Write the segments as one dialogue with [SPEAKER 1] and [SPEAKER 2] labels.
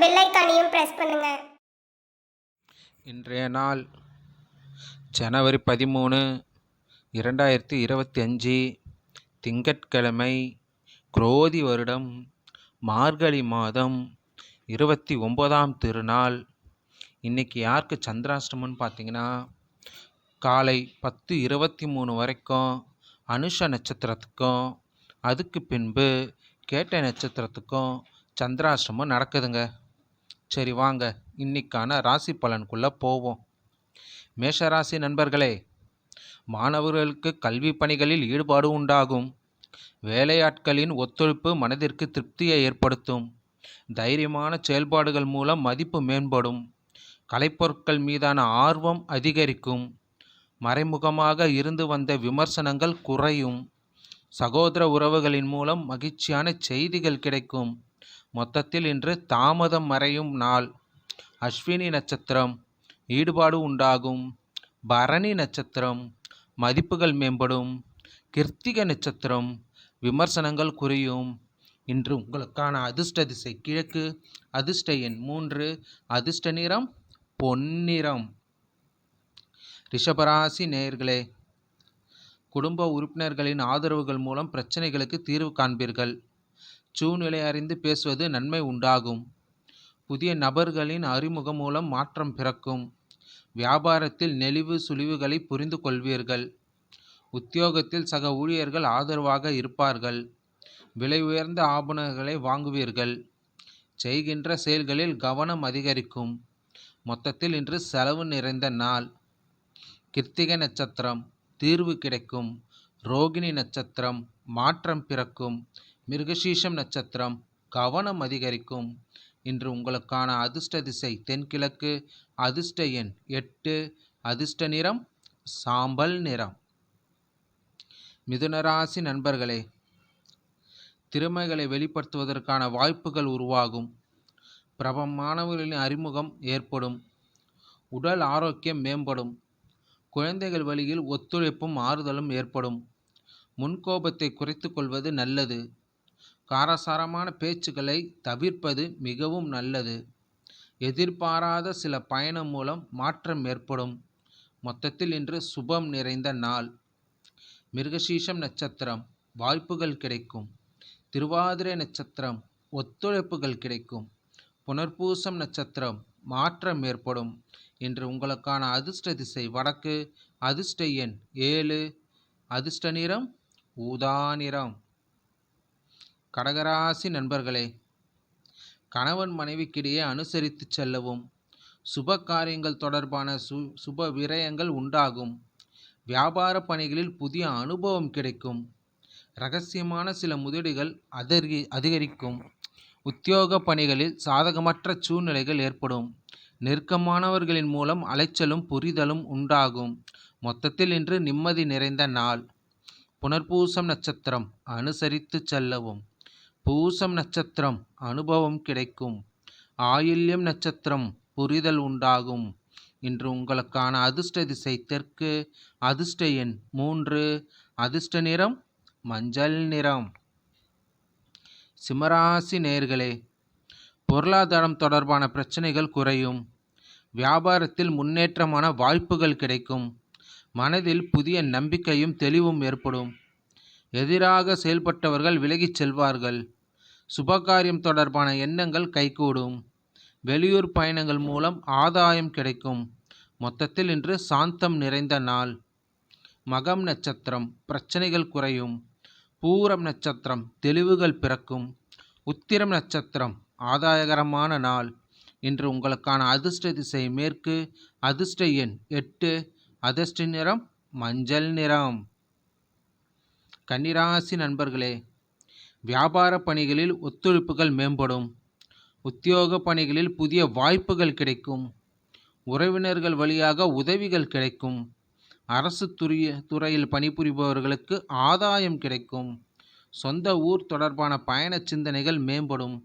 [SPEAKER 1] Bell ஐக்கானையும் press பண்ணுங்க.
[SPEAKER 2] இன்றைய நாள் ஜனவரி பதிமூணு இரண்டாயிரத்தி இருபத்தி அஞ்சு திங்கட்கிழமை குரோதி வருடம் மார்கழி மாதம் இருபத்தி ஒம்போதாம் திருநாள். இன்றைக்கி யாருக்கு சந்திராஷ்டமம்னு பார்த்தீங்கன்னா காலை பத்து இருபத்தி மூணு வரைக்கும் அனுஷ நட்சத்திரத்துக்கும் அதுக்கு பின்பு கேட்ட நட்சத்திரத்துக்கும் சந்திராஷ்டமம் நடக்குதுங்க. சரி வாங்க இன்னைக்கான ராசி பலனுக்குள்ளே போவோம். மேஷராசி நண்பர்களே மாணவர்களுக்கு கல்வி பணிகளில் ஈடுபாடு உண்டாகும். வேலையாட்களின் ஒத்துழைப்பு மனதிற்கு திருப்தியை ஏற்படுத்தும். தைரியமான செயல்பாடுகள் மூலம் மதிப்பு மேம்படும். கலைப்பொருட்கள் மீதான ஆர்வம் அதிகரிக்கும். மறைமுகமாக இருந்து வந்த விமர்சனங்கள் குறையும். சகோதர உறவுகளின் மூலம் மகிழ்ச்சியான செய்திகள் கிடைக்கும். மொத்தத்தில் இன்று தாமதம் மறையும் நாள். அஸ்வினி நட்சத்திரம் ஈடுபாடு உண்டாகும். பரணி நட்சத்திரம் மதிப்புகள் மேம்படும். கிருத்திக நட்சத்திரம் விமர்சனங்கள் குறையும். இன்று உங்களுக்கான அதிர்ஷ்ட திசை கிழக்கு அதிர்ஷ்ட எண் மூன்று அதிர்ஷ்ட நிறம் பொன்னிறம். ரிஷபராசி நேயர்களே குடும்ப உறுப்பினர்களின் ஆதரவுகள் மூலம் பிரச்சனைகளுக்கு தீர்வு காண்பீர்கள். சூழ்நிலை அறிந்து பேசுவது நன்மை உண்டாகும். புதிய நபர்களின் அறிமுகம் மூலம் மாற்றம் பிறக்கும். வியாபாரத்தில் நெளிவு சுழிவுகளை புரிந்து கொள்வீர்கள். உத்தியோகத்தில் சக ஊழியர்கள் ஆதரவாக இருப்பார்கள். விலை உயர்ந்த ஆபணங்களை வாங்குவீர்கள். செய்கின்ற செயல்களில் கவனம் அதிகரிக்கும். மொத்தத்தில் இன்று செலவு நிறைந்த நாள். கிருத்திகை நட்சத்திரம் தீர்வு கிடைக்கும். ரோகிணி நட்சத்திரம் மாற்றம் பிறக்கும். மிருகசீஷம் நட்சத்திரம் கவனம் அதிகரிக்கும். இன்று உங்களுக்கான அதிர்ஷ்ட திசை தென்கிழக்கு. அதிர்ஷ்ட எண் எட்டு. அதிர்ஷ்ட நிறம் சாம்பல் நிறம். மிதுனராசி நண்பர்களே திறமைகளை வெளிப்படுத்துவதற்கான வாய்ப்புகள் உருவாகும். பிரபலமானவர்களின் அறிமுகம் ஏற்படும். உடல் ஆரோக்கியம் மேம்படும். குழந்தைகள் வழியில் ஒத்துழைப்பும் ஆறுதலும் ஏற்படும். முன்கோபத்தை குறைத்து கொள்வது நல்லது. காரசாரமான பேச்சுக்களை தவிர்ப்பது மிகவும் நல்லது. எதிர்பாராத சில பயணம் மூலம் மாற்றம் ஏற்படும். மொத்தத்தில் இன்று சுபம் நிறைந்த நாள். மிருகசீஷம் நட்சத்திரம். வாய்ப்புகள் கிடைக்கும். திருவாதிரை நட்சத்திரம். ஒத்துழைப்புகள் கிடைக்கும். புனர்பூசம் நட்சத்திரம். மாற்றம் ஏற்படும். இன்று உங்களுக்கான அதிர்ஷ்ட திசை வடக்கு. அதிர்ஷ்ட எண் ஏழு. அதிர்ஷ்ட நிறம். ஊதா நிறம். கடகராசி நண்பர்களே கணவன் மனைவிக்கிடையே அனுசரித்து செல்லவும் சுப காரியங்கள் தொடர்பான சு சுப விரயங்கள் உண்டாகும். வியாபார பணிகளில் புதிய அனுபவம் கிடைக்கும். ரகசியமான சில முதலீடுகள் அதர்கி அதிகரிக்கும். உத்தியோக பணிகளில் சாதகமற்ற சூழ்நிலைகள் ஏற்படும். நெருக்கமானவர்களின் மூலம் அலைச்சலும் புரிதலும் உண்டாகும். மொத்தத்தில் இன்று நிம்மதி நிறைந்த நாள். புனர்பூசம் நட்சத்திரம். அனுசரித்து செல்லவும். பூசம் நட்சத்திரம் அனுபவம் கிடைக்கும். ஆயில்யம் நட்சத்திரம் புரிதல் உண்டாகும். இன்று உங்களுக்கான அதிர்ஷ்ட திசை தெற்கு அதிர்ஷ்ட எண் மூன்று அதிர்ஷ்ட நிறம் மஞ்சள் நிறம். சிம்மராசி நேர்களே பொருளாதாரம் தொடர்பான பிரச்சனைகள் குறையும். வியாபாரத்தில் முன்னேற்றமான வாய்ப்புகள் கிடைக்கும். மனதில் புதிய நம்பிக்கையும் தெளிவும் ஏற்படும். எதிராக செயல்பட்டவர்கள் விலகிச் செல்வார்கள். சுபகாரியம் தொடர்பான எண்ணங்கள் கைகூடும். வெளியூர் பயணங்கள் மூலம் ஆதாயம் கிடைக்கும். மொத்தத்தில் இன்று சாந்தம் நிறைந்த நாள். மகம் நட்சத்திரம் பிரச்சனைகள் குறையும். பூரம் நட்சத்திரம் தெளிவுகள் பிறக்கும். உத்திரம் நட்சத்திரம் ஆதாயகரமான நாள். இன்று உங்களுக்கான அதிர்ஷ்ட திசை மேற்கு அதிர்ஷ்ட எண் எட்டு அதிர்ஷ்ட நிறம் மஞ்சள் நிறம். கன்னிராசி நண்பர்களே வியாபார பணிகளில் ஒத்துழைப்புகள் மேம்படும் உத்தியோக பணிகளில் புதிய வாய்ப்புகள் கிடைக்கும் உறவினர்கள் வழியாக உதவிகள் கிடைக்கும் அரசு துறைய துறையில் பணிபுரிபவர்களுக்கு ஆதாயம் கிடைக்கும் சொந்த ஊர் தொடர்பான பயண சிந்தனைகள் மேம்படும்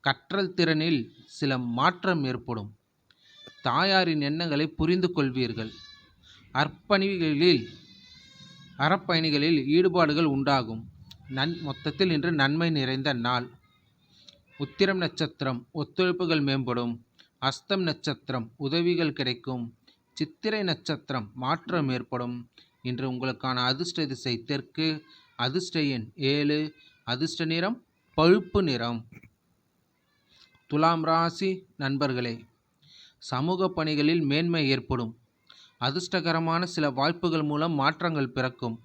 [SPEAKER 2] கற்றல் திறனில் சில மாற்றம் ஏற்படும். தாயாரின் எண்ணங்களை புரிந்து கொள்வீர்கள். அர்ப்பணிகளில் அறப்பயணிகளில் ஈடுபாடுகள் உண்டாகும். நன் மொத்தத்தில் இன்று நன்மை நிறைந்த நாள். உத்திரம் நட்சத்திரம் ஒத்துழைப்புகள் மேம்படும். அஸ்தம் நட்சத்திரம் உதவிகள் கிடைக்கும். சித்திரை நட்சத்திரம் மாற்றம் ஏற்படும். இன்று உங்களுக்கான அதிர்ஷ்ட திசை தெற்கு அதிர்ஷ்ட எண் ஏழு அதிர்ஷ்ட நிறம் பழுப்பு நிறம். துலாம் ராசி நண்பர்களே சமூக பணிகளில் மேன்மை ஏற்படும். அதிர்ஷ்டகரமான சில வாய்ப்புகள் மூலம் மாற்றங்கள் பிறக்கும்.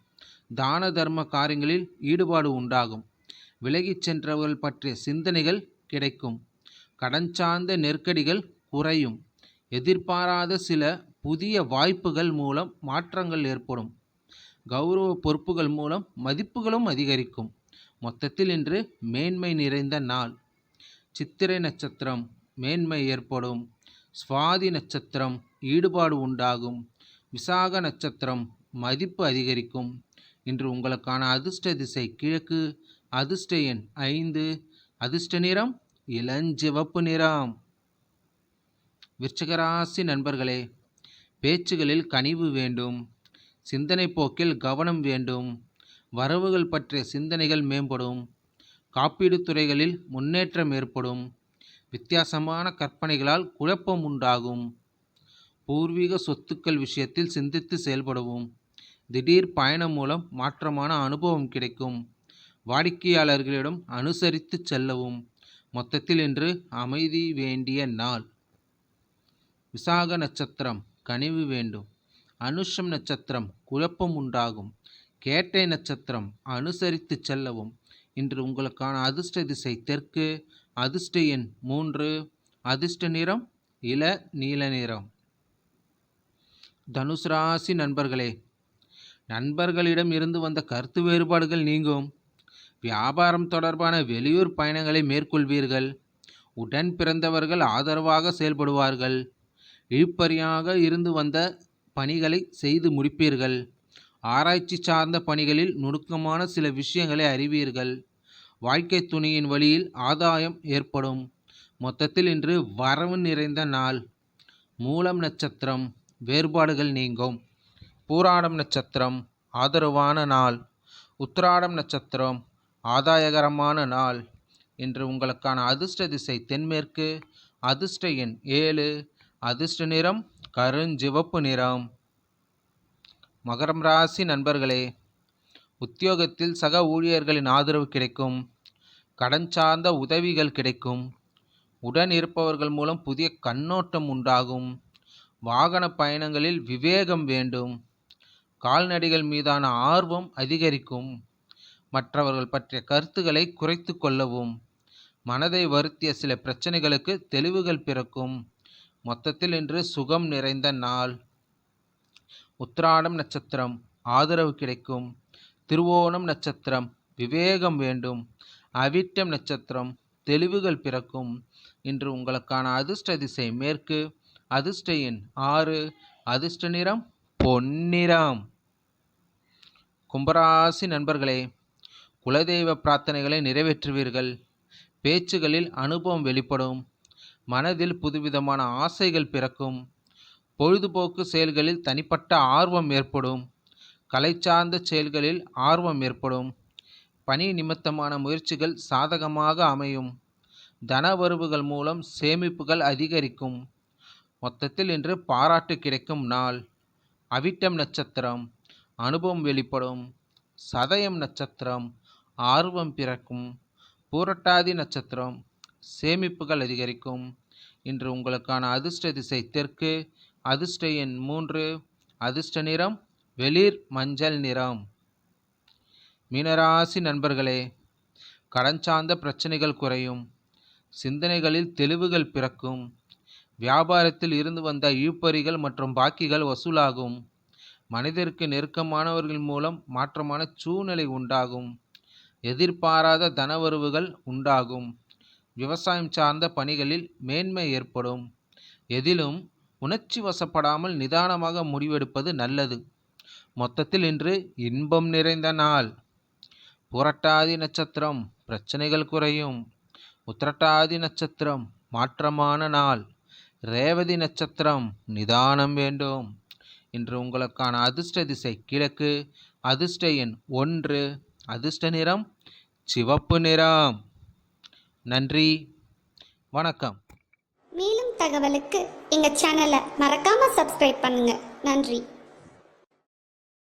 [SPEAKER 2] தான தர்ம காரியங்களில் ஈடுபாடு உண்டாகும். விலகிச் சென்றவர்கள் பற்றிய சிந்தனைகள் கிடைக்கும். கடன் சார்ந்த நெருக்கடிகள் குறையும். எதிர்பாராத சில புதிய வாய்ப்புகள் மூலம் மாற்றங்கள் ஏற்படும். கௌரவ பொறுப்புகள் மூலம் மதிப்புகளும் அதிகரிக்கும். மொத்தத்தில் இன்று மேன்மை நிறைந்த நாள். சித்திரை நட்சத்திரம் மேன்மை ஏற்படும். சுவாதி நட்சத்திரம் ஈடுபாடு உண்டாகும். விசாக நட்சத்திரம் மதிப்பு அதிகரிக்கும். இன்று உங்களுக்கான அதிர்ஷ்ட திசை கிழக்கு. அதிர்ஷ்ட எண் ஐந்து. அதிர்ஷ்ட நிறம் இளஞ்சிவப்பு நிறம். விருச்சகராசி நண்பர்களே பேச்சுகளில் கனிவு வேண்டும். சிந்தனை போக்கில் கவனம் வேண்டும். வரவுகள் பற்றிய சிந்தனைகள் மேம்படும். காப்பீடு துறைகளில் முன்னேற்றம் ஏற்படும். வித்தியாசமான கற்பனைகளால் குழப்பம் உண்டாகும். பூர்வீக சொத்துக்கள் விஷயத்தில் சிந்தித்து செயல்படவும். திடீர் பயணம் மூலம் மாற்றமான அனுபவம் கிடைக்கும். வாடிக்கையாளர்களிடம் அனுசரித்து செல்லவும். மொத்தத்தில் இன்று அமைதி வேண்டிய நாள். விசாக நட்சத்திரம் கனிவு வேண்டும். அனுஷம் நட்சத்திரம் குழப்பம் உண்டாகும். கேட்டை நட்சத்திரம் அனுசரித்து செல்லவும். இன்று உங்களுக்கான அதிர்ஷ்ட திசை தெற்கு அதிர்ஷ்ட எண் மூன்று. அதிர்ஷ்ட நிறம் இள நீல நிறம். தனுசு ராசி நண்பர்களே நண்பர்களிடம் இருந்து வந்த கருத்து வேறுபாடுகள் நீங்கும். வியாபாரம் தொடர்பான வெளியூர் பயணங்களை மேற்கொள்வீர்கள். உடன் பிறந்தவர்கள் ஆதரவாக செயல்படுவார்கள். இழுப்பறியாக இருந்து வந்த பணிகளை செய்து முடிப்பீர்கள். ஆராய்ச்சி சார்ந்த பணிகளில் நுணுக்கமான சில விஷயங்களை அறிவீர்கள். வாழ்க்கை துணியின் வழியில் ஆதாயம் ஏற்படும். மொத்தத்தில் இன்று வரவு நிறைந்த நாள். மூலம் நட்சத்திரம். வேறுபாடுகள் நீங்கும். பூராடம் நட்சத்திரம் ஆதரவான நாள். உத்திராடம் நட்சத்திரம் ஆதாயகரமான நாள் இன்று உங்களுக்கான அதிர்ஷ்ட திசை தென்மேற்கு அதிர்ஷ்ட எண் ஏழு அதிர்ஷ்ட நிறம் கருஞ்சிவப்பு நிறம். மகரம் ராசி நண்பர்களே உத்தியோகத்தில் சக ஊழியர்களின் ஆதரவு கிடைக்கும் கடன் சார்ந்த உதவிகள் கிடைக்கும். உடன் இருப்பவர்கள் மூலம் புதிய கண்ணோட்டம் உண்டாகும். வாகன பயணங்களில் விவேகம் வேண்டும். கால்நடைகள் மீதான ஆர்வம் அதிகரிக்கும். மற்றவர்கள் பற்றிய கருத்துக்களை குறைத்து கொள்ளவும். மனதை வருத்திய சில பிரச்சனைகளுக்கு தெளிவுகள் பிறக்கும். மொத்தத்தில் இன்று சுகம் நிறைந்த நாள். உத்திராடம் நட்சத்திரம் ஆதரவு கிடைக்கும். திருவோணம் நட்சத்திரம் விவேகம் வேண்டும். அவிட்டம் நட்சத்திரம் தெளிவுகள் பிறக்கும். இன்று உங்களுக்கான அதிர்ஷ்ட திசை மேற்கு. அதிர்ஷ்ட எண் ஆறு அதிர்ஷ்ட நிறம் பொன்னிறம். கும்பராசி நண்பர்களே குலதெய்வ பிரார்த்தனைகளை நிறைவேற்றுவீர்கள். பேச்சுகளில் அனுபவம் வெளிப்படும். மனதில் புதுவிதமான ஆசைகள் பிறக்கும். பொழுதுபோக்கு செயல்களில் தனிப்பட்ட ஆர்வம் ஏற்படும். கலை சார்ந்த செயல்களில் ஆர்வம் ஏற்படும். பணி நிமித்தமான முயற்சிகள் சாதகமாக அமையும். தனவரவுகள் மூலம் சேமிப்புகள் அதிகரிக்கும். மொத்தத்தில் இன்று பாராட்டு கிடைக்கும் நாள். அவிட்டம் நட்சத்திரம் அனுபவம் வெளிப்படும் சதயம் நட்சத்திரம் ஆர்வம் பிறக்கும் பூரட்டாதி நட்சத்திரம் சேமிப்புகள் அதிகரிக்கும். இன்று உங்களுக்கான அதிர்ஷ்ட திசை தெற்கு அதிர்ஷ்ட எண் மூன்று அதிர்ஷ்ட நிறம் வெளிர் மஞ்சள் நிறம். மீனராசி நண்பர்களே கடன் சார்ந்த பிரச்சனைகள் குறையும் சிந்தனைகளில் தெளிவுகள் பிறக்கும் வியாபாரத்தில் இருந்து வந்த இழுப்பறிகள் மற்றும் பாக்கிகள் வசூலாகும். மனிதருக்கு நெருக்கமானவர்கள் மூலம் மாற்றமான சூழ்நிலை உண்டாகும். எதிர்பாராத தனவரவுகள் உண்டாகும். விவசாயம் சார்ந்த பணிகளில் மேன்மை ஏற்படும். எதிலும் உணர்ச்சி வசப்படாமல் நிதானமாக முடிவெடுப்பது நல்லது. மொத்தத்தில் இன்று இன்பம் நிறைந்த நாள். புரட்டாதி நட்சத்திரம் பிரச்சனைகள் குறையும். உத்திரட்டாதி நட்சத்திரம் மாற்றமான நாள். ரேவதி நட்சத்திரம் நிதானம் வேண்டும். இன்று உங்களுக்கான அதிர்ஷ்ட திசை கிழக்கு. அதிர்ஷ்ட எண் ஒன்று. அதிர்ஷ்ட நிறம் சிவப்பு நிறம். நன்றி. வணக்கம்.
[SPEAKER 3] மேலும் தகவலுக்கு எங்கள் சேனலை மறக்காமல் சப்ஸ்கிரைப் பண்ணுங்கள் நன்றி.